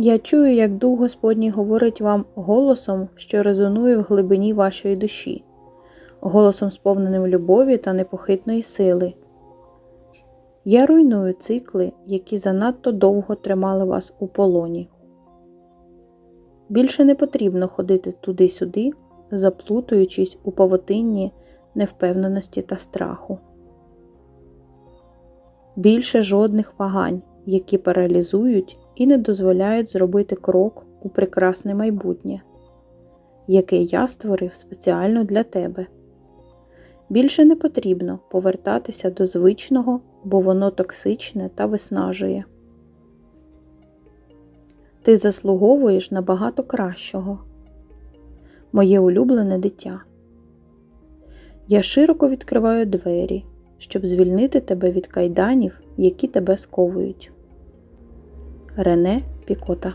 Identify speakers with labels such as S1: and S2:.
S1: Я чую, як Дух Господній говорить вам голосом, що резонує в глибині вашої душі, голосом сповненим любові та непохитної сили. Я руйную цикли, які занадто довго тримали вас у полоні. Більше не потрібно ходити туди-сюди, заплутуючись у павутинні невпевненості та страху. Більше жодних вагань, які паралізують і не дозволяють зробити крок у прекрасне майбутнє, яке я створив спеціально для тебе. Більше не потрібно повертатися до звичного, бо воно токсичне та виснажує. Ти заслуговуєш на багато кращого, моє улюблене дитя. Я широко відкриваю двері, щоб звільнити тебе від кайданів, які тебе сковують. Рене Пікота.